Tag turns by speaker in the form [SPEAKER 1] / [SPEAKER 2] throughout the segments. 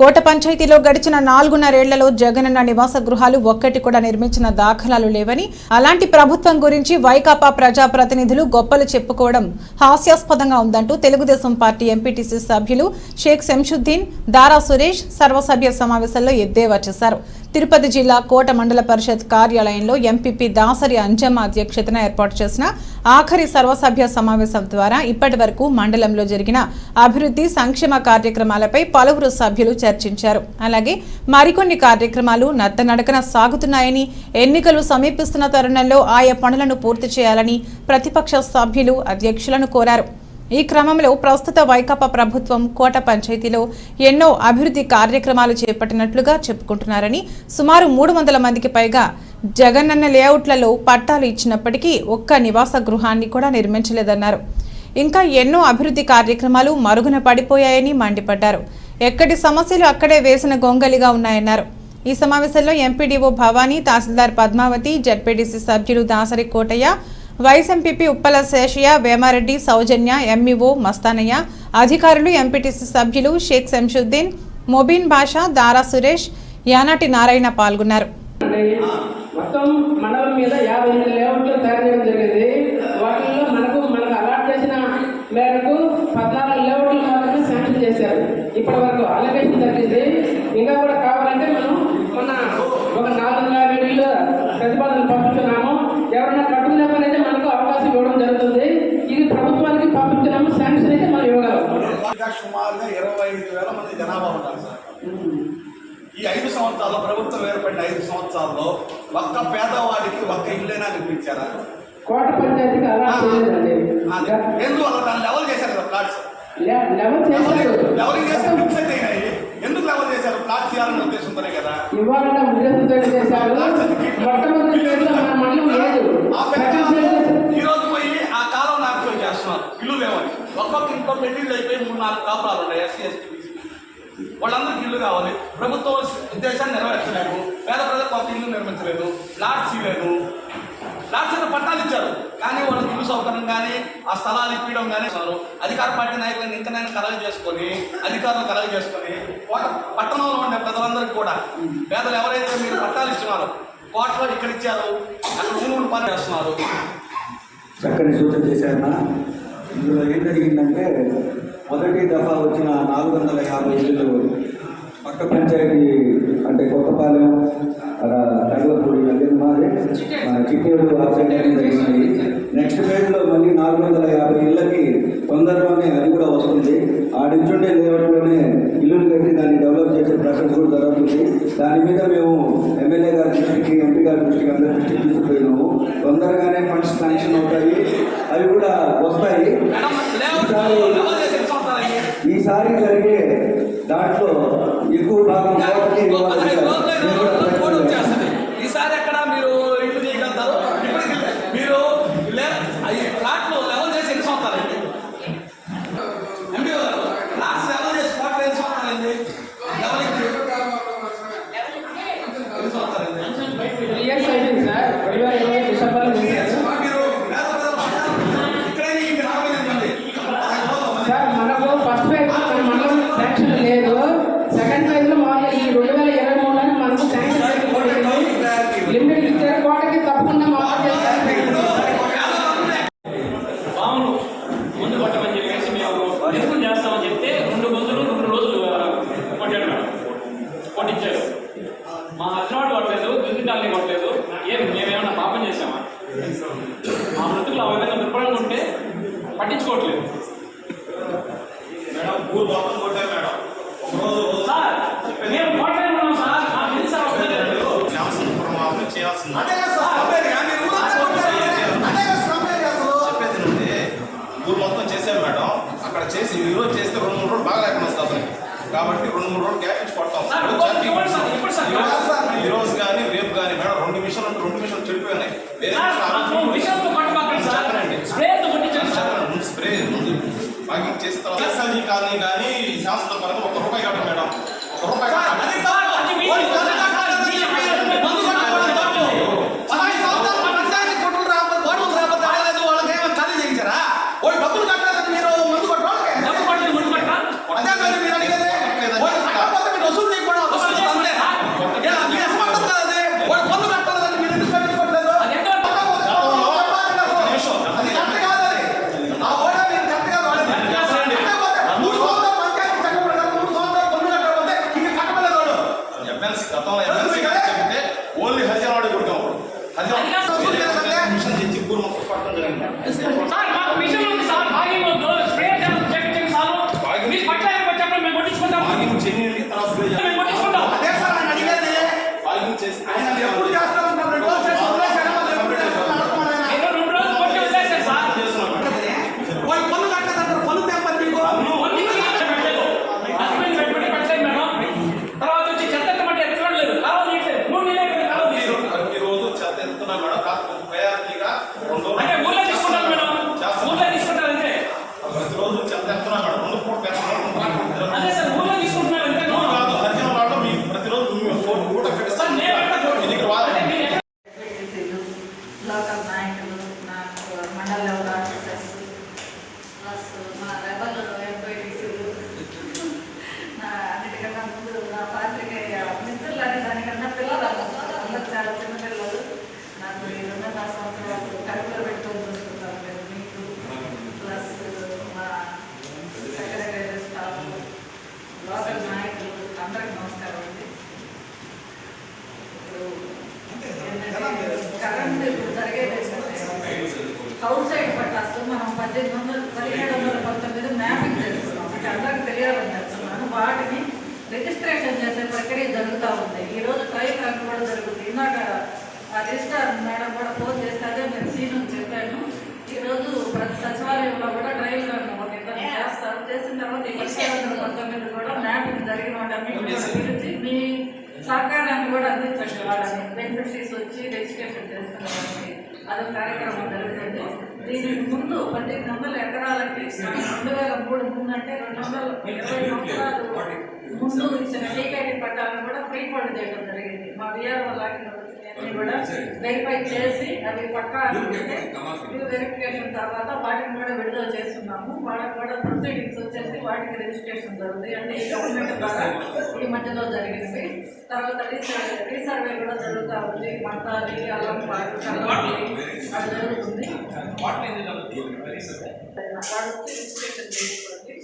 [SPEAKER 1] కోట పంచాయతీలో గడిచిన నాలుగున్నరేళ్ళలో జగనన్న నివాస గృహాలు ఒక్కటి కూడా నిర్మించిన దాఖలాలు లేవని అలాంటి ప్రభుత్వం గురించి వైకాపా ప్రజాప్రతినిధులు గొప్పలు చెప్పుకోవడం హాస్యాస్పదంగా ఉందంటూ తెలుగుదేశం పార్టీ ఎంపీటీసీ సభ్యులు షేక్ శంషుద్దీన్ దారా సురేష్ సర్వసభ్య సమావేశంలో ఎద్దేవా చేశారు. తిరుపతి జిల్లా కోట మండల పరిషత్ కార్యాలయంలో ఎంపీపీ దాసరి అంజమ్మ అధ్యక్షతన ఏర్పాటు చేసిన ఆఖరి సర్వసభ్య సమావేశం ద్వారా ఇప్పటి మండలంలో జరిగిన అభివృద్ధి సంక్షేమ కార్యక్రమాలపై పలువురు సభ్యులు చర్చించారు అలాగే మరికొన్ని కార్యక్రమాలు నత్తనడకన సాగుతున్నాయని ఎన్నికలు సమీపిస్తున్న తరుణంలో ఆయా పనులను పూర్తి చేయాలని ప్రతిపక్ష సభ్యులు అధ్యక్షులను కోరారు. ఈ క్రమంలో ప్రస్తుత వైకాపా ప్రభుత్వం కోట పంచాయతీలో ఎన్నో అభివృద్ధి కార్యక్రమాలు చేపట్టినట్లుగా చెప్పుకుంటున్నారని సుమారు మూడు వందల మందికి పైగా జగనన్న లేఅవుట్లలో పట్టాలు ఇచ్చినప్పటికీ ఒక్క నివాస గృహాన్ని కూడా నిర్మించలేదన్నారు. ఇంకా ఎన్నో అభివృద్ధి కార్యక్రమాలు మరుగున పడిపోయాయని మండిపడ్డారు. ఎక్కడి సమస్యలు అక్కడే వేసిన గొంగలిగా ఉన్నాయన్నారు. ఈ సమావేశంలో ఎంపీడీఓ భవానీ తహసీల్దార్ పద్మావతి జడ్పీటీసీ సభ్యులు Dasari Kotaiah vice MPP Uppala Seshaiah Vemareddy Soujanya MEO Mastanaiah అధికారులు ఎంపీటీసీ సభ్యులు షేక్ శంషుద్దీన్ మొబీన్ బాషా దారా సురేష్ యానాటి నారాయణ పాల్గొన్నారు.
[SPEAKER 2] మొత్తం మండలం మీద యాభై ఎనిమిది లేఅవుట్లు తయారు చేయడం జరిగింది వాటిల్లో మనకు మనకు అలాట్ చేసిన మేరకు పద్నాలుగు లేఅవుట్లు మాత్రమే శాంక్షన్ చేశారు ఇప్పటి వరకు అలొకేషన్ జరిగింది. ఇంకా కూడా కావాలంటే మనం మొన్న ఒక నాలుగు వందల యాభై ఇళ్ళు ప్రతిపాదనలు పంపించున్నాము ఎవరైనా కట్టుకునే పని అయితే మనకు అవకాశం ఇవ్వడం జరుగుతుంది. ఇది ప్రభుత్వానికి పంపించినాము శాంక్షన్ అయితే మనం ఇవ్వగలం.
[SPEAKER 3] సుమారుగా ఇరవై ఐదు వేల మంది జనాభా ఉన్నారు సార్. ఈ ఐదు సంవత్సరాల్లో ప్రభుత్వం ఏర్పడిన ఐదు సంవత్సరాల్లో ఒక్క పేదవాడికి ఒక్క ఇల్లైనా నిర్మించారా
[SPEAKER 2] కోట పంచాయతీకి అలా
[SPEAKER 3] అలా? దాన్ని లెవెల్ చేశారు కదా ప్లాట్స్.
[SPEAKER 2] లె- లెవెల్ చేశారు.
[SPEAKER 3] లెవెలింగ్ చేసి ఫిక్స్ అయినాయి ఎందుకు లెవెల్ చేశారు? ప్లాట్స్ చేయాలనే ఉద్దేశంతోనే కదా.
[SPEAKER 2] ఇవ్వాలన్న ఉద్దేశంతో చేశారు. మొట్టమొదటి ఫేజ్లో మన మండలం లేదు.
[SPEAKER 3] ఆ పెద్ద
[SPEAKER 2] సెకండ్ ఫేజ్
[SPEAKER 3] ఈ రోజు పోయి ఆ కాలం నాశనం చేస్తున్నారు. ఇల్లు లేవని ఒక్కొక్క ఇంట్లో పెళ్ళిళ్ళు అయిపోయి మూడు నాలుగు కాపురాలు ఉన్నాయి ఎస్సీ ఎస్టీ వాళ్ళందరికీ ఇల్లు కావాలి. ప్రభుత్వం ఉద్దేశాన్ని నెరవేర్చలేదు. పేద ప్రజలకు ఇల్లు నిర్మించలేదు. ఫ్లాట్స్ ఇవ్వలేదు ఫ్లాట్స్ పట్టాలు ఇచ్చారు. కానీ వాళ్ళకి ఇల్లు సౌకర్యం కానీ ఆ స్థలాలు ఇప్పించడం కానీ అధికార పార్టీ నాయకులను ఇంకనైనా కలగ చేసుకొని అధికారులు కలగ చేసుకొని పట్టణంలో ఉండే ప్రజలందరికీ కూడా పేదలు ఎవరైతే మీరు పట్టాలు ఇస్తున్నారో కోట్లో ఇక్కడ ఇచ్చారు అక్కడ ఊరు పని చేస్తున్నారు.
[SPEAKER 4] చక్కని సూచన చేశారు ఇందులో ఏం జరిగిందంటే మొదటి దఫా వచ్చిన నాలుగు వందల యాభై ఇళ్ళు పక్క పంచాయతీ అంటే కొత్తపాలెం తగలపూడి అదే మాది. చిట్టేడు ఆఫ్సైడ్ జరిగినాయి. నెక్స్ట్ ఫేజ్లో మళ్ళీ నాలుగు వందల యాభై ఇళ్ళకి తొందరలోనే అది కూడా వస్తుంది. ఆడించుండే లేఅవుట్లోనే ఇల్లులు కట్టి దాన్ని డెవలప్ చేసే ప్రాసెస్ కూడా జరుగుతుంది. దాని మీద మేము ఎమ్మెల్యే గారి దృష్టికి ఎంపీ గారి దృష్టికి అందరి దృష్టికి తీసుకుపోయినాము. తొందరగానే ఫండ్స్ శాంక్షన్ అవుతాయి. అవి కూడా వస్తాయి? ఈసారి జరిగే దాంట్లో ఎక్కువ భాగం
[SPEAKER 5] హస్బెండ్ కొట్టలేదు దుంది కాలనీ కొట్టలేదు. ఏం మేమేమన్నా పాపం చేసామా మా మృతులు ఆ విధంగా దుర్బలంగా ఉంటే పట్టించుకోవట్లేదు.
[SPEAKER 6] మేడం ఊరు మొత్తం కొట్టారు మేడం. ఒకరోజు
[SPEAKER 5] సార్ మేము సార్. మాకు తెలుసు
[SPEAKER 6] చేయాల్సింది చేశారు మేడం. అక్కడ చేసి ఈ రోజు చేస్తే రెండు మూడు రోజులు బాగా లేకుండా వస్తుంది. అతనికి కాబట్టి రెండు మూడు రోజులు గ్యాప్ ఇచ్చి కొడతాం. కానీ మేడం రెండు నిమిషాలు అంటే రెండు నిమిషాలు చెడిపోయినాయి. స్ప్రే చేసిన తర్వాత ఎస్ఎల్జీ కానీ కానీ పరంగా ఒక రూపాయి కట్టండి మేడం. ఒక రూపాయి
[SPEAKER 7] চাঁদের কোরআন పద్దెనిమిది వందల పదిహేడు వందల పంతొమ్మిది మ్యాపింగ్ చేస్తున్నాం అంటే అందరికి తెలియాలని చేస్తున్నాను వాటిని రిజిస్ట్రేషన్ చేసే ప్రక్రియ జరుగుతూ ఉంది. ఈ రోజు ట్రయల్ రన్ కూడా జరుగుతుంది. ఇందాక ఆ రిజిస్టార్ మేడం కూడా ఫోన్ చేస్తే అదే నేను సీను చెప్పాను. ఈ రోజు ప్రతి సచివాలయంలో కూడా ట్రయల్ రన్ ఒక ఇద్దరు చేస్తారు. చేసిన తర్వాత ఈ వందల పంతొమ్మిది కూడా మ్యాపింగ్ జరిగిన పిలిచి మీ సహకారాన్ని కూడా అందించండి వాళ్ళని బెనిఫిషరీస్ వచ్చి రిజిస్ట్రేషన్ చేసుకునే వాళ్ళకి అదొక కార్యక్రమం జరుగుతుంది. దీనికి ముందు పద్దెనిమిది వందల ఎకరాలకి రెండు వేల మూడు ముందు అంటే రెండు వందల ఇరవై సంవత్సరాలు ముందు ఇచ్చిన పట్టాలను కూడా ఫ్రీ ఫండ్ చేయడం జరిగింది. మా విఆర్ఓ లాగిన అన్ని కూడా వెరిఫై చేసి అవి పక్కా వెరిఫికేషన్ తర్వాత వాటిని కూడా విడుదల చేస్తున్నాము. వాళ్ళకి కూడా ప్రొసీడింగ్స్ వచ్చేసి వాటికి రిజిస్ట్రేషన్ జరుగుతుంది అంటే ఈ గవర్నమెంట్ ద్వారా ఈ మధ్యలో జరిగింది. తర్వాత రీసర్వే రీసర్వే కూడా జరుగుతూ ఉంది. మంతాలి అల్లం పాటు అది జరుగుతుంది. వచ్చి రిజిస్ట్రేషన్ చేసుకోండి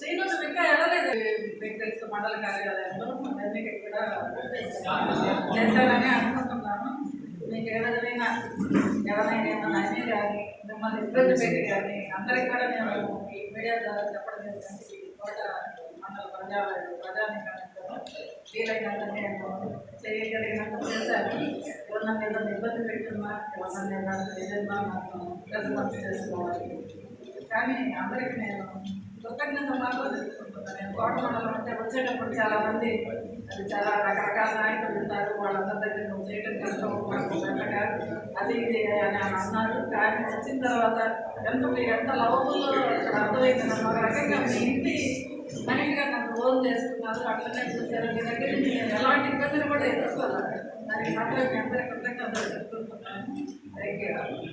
[SPEAKER 7] శ్రీనివాస్ ఇంకా వెళ్ళలేదు మీకు తెలుసు మండల కార్యాలయంలో అన్ని కూడా చేశారని అనుకుంటున్నాను మీకు ఏ విధమైన ఎవరైనా ఏమైనా అని కానీ మిమ్మల్ని ఇబ్బంది పెట్టి కానీ అందరికి కూడా నేను ఈ మీడియా ద్వారా చెప్పడం ఏంటంటే ఈ కోట మండల ప్రజా ప్రజానికానికి వీలైనంత నేను చేయగలిగినంత చేశాను ఎవరిన మీద ఇబ్బంది పెట్టున్నా ఎవరిన మీద ఏదైనా నాకు రెస్పాన్స్ చేసుకోవాలి కానీ అందరికి నేను కృతజ్ఞత మాత్రం తెలుసుకుంటున్నాను. నేను మండలం అంటే వచ్చేటప్పుడు చాలా మంది అది చాలా రకరకాల నాయకులు ఉంటారు. వాళ్ళందరి దగ్గర నువ్వు చేయడం కష్టం అది ఇది అని అన్నారు. కానీ వచ్చిన తర్వాత ఎంత మీరు ఎంత లవబుల్లో అర్థమైంది ఒక రకంగా మీ ఇంటి మనిషిగా నన్ను ఫోన్ చేసుకున్నారు. అట్లనే చూశారు. మీ దగ్గర నుంచి నేను ఎలాంటి ఇబ్బందులు కూడా ఎదుర్కోవాలి దానికి మాత్రం మీ అందరికీ కృతజ్ఞతలు చెప్తున్నాను థ్యాంక్ యూ